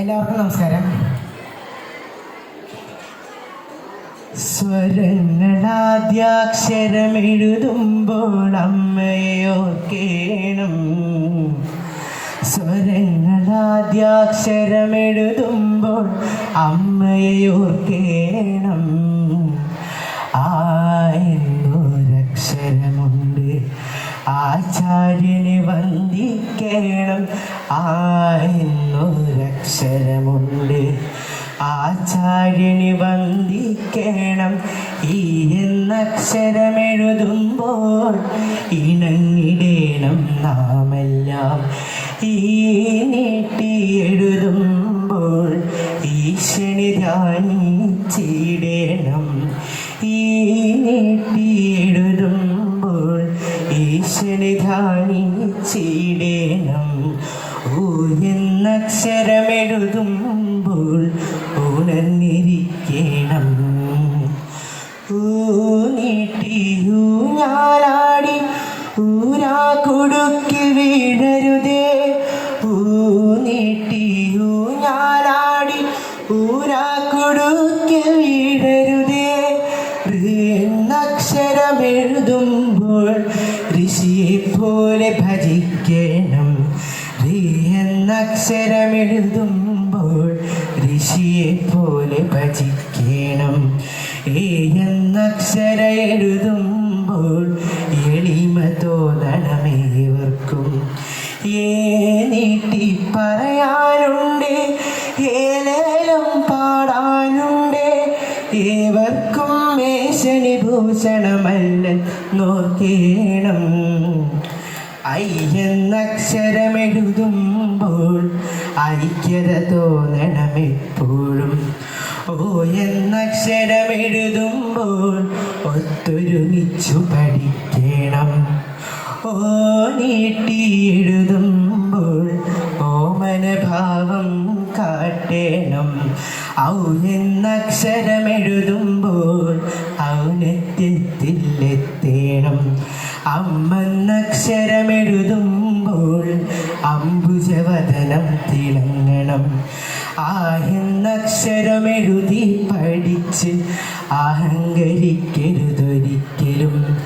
എല്ലാവർക്കും നമസ്കാരം. സ്വരങ്ങളാദ്യാക്ഷരമെഴുതുമ്പോൾ അമ്മയോ കേണം സ്വരങ്ങളാദ്യാക്ഷരമെഴുതുമ്പോൾ കേണം ആ എന്നൊരക്ഷരമുണ്ട് ആചാര്യനെ വന്ദിക്കണം. ആ എന്നൊരക്ഷരമുണ്ട് വന്ദിക്കണം. ഈ എന്നക്ഷരമെഴുതുമ്പോൾ ഇണങ്ങിടേണം നാമെല്ലാം. ഈ നീട്ടി എഴുതുമ്പോൾ ഈശ്വരി ധ്യാനിച്ചിടേണം ഈ നീട്ടി എഴുതുമ്പോൾ ധ്യാനിച്ചിടേണം ഓ എന്നക്ഷരമെഴുതുമ്പോൾ ഉണർന്നിരിക്കണം. ഊനീട്ടിയൂ ഞാലാടി ഊരാ കൊടുക്കിൽ വീഴരുതേ ഊനീട്ടിയൂ ഞാലാടി ഊരാ കൊടുക്കി വീഴരുതേ എന്നക്ഷരമെഴുതുമ്പോൾ ഋഷിയെ പോലെ ഭജിക്കണം. എന്നക്ഷരമെഴുതുമ്പോൾ ഋഷിയെ പോലെ ഭജിക്കണം. ഏ എന്നക്ഷര എഴുതുമ്പോൾ എളിമ തോന്നണമേവർക്കും ഏ നീട്ടി പറയാനുണ്ട് ഏലേലം പാടാനുണ്ട് ഏവർക്കും മേശനി ഭൂഷണമല്ല നോക്കേണം. ഐയെന്നക്ഷരമെഴുതുമ്പോൾ ഐക്യത തോന്നണമെപ്പോഴും. ഓ എന്നക്ഷരമെഴുതുമ്പോൾ ഒത്തൊരുമിച്ചു പഠിക്കണം. ഓ നീട്ടിയെഴുതുമ്പോൾ ഓമനഭാവം കാട്ടേണം. ഔ എന്നക്ഷരമെഴുതുമ്പോൾ ഔന്നത്യത്തിലെത്തേണം. അമ്മന്നക്ഷരമെഴുതുമ്പോൾ അംബുജവദനം തിളങ്ങണം. ആ എന്നക്ഷരമെഴുതി പഠിച്ച് അഹങ്കരിക്കരുതൊരിക്കലും.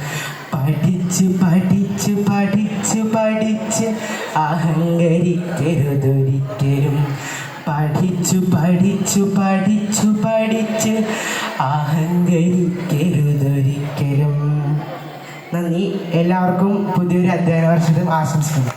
പഠിച്ച് പഠിച്ച് പഠിച്ച് പഠിച്ച് അഹങ്കരിക്കരുതൊരിക്കലും. പഠിച്ചു പഠിച്ചു പഠിച്ചു പഠിച്ച് അഹങ്കരിക്കരുതൊരിക്കലും നന്ദി എല്ലാവർക്കും പുതിയൊരു അധ്യയന വർഷത്തിൽ ആശംസിക്കുന്നു.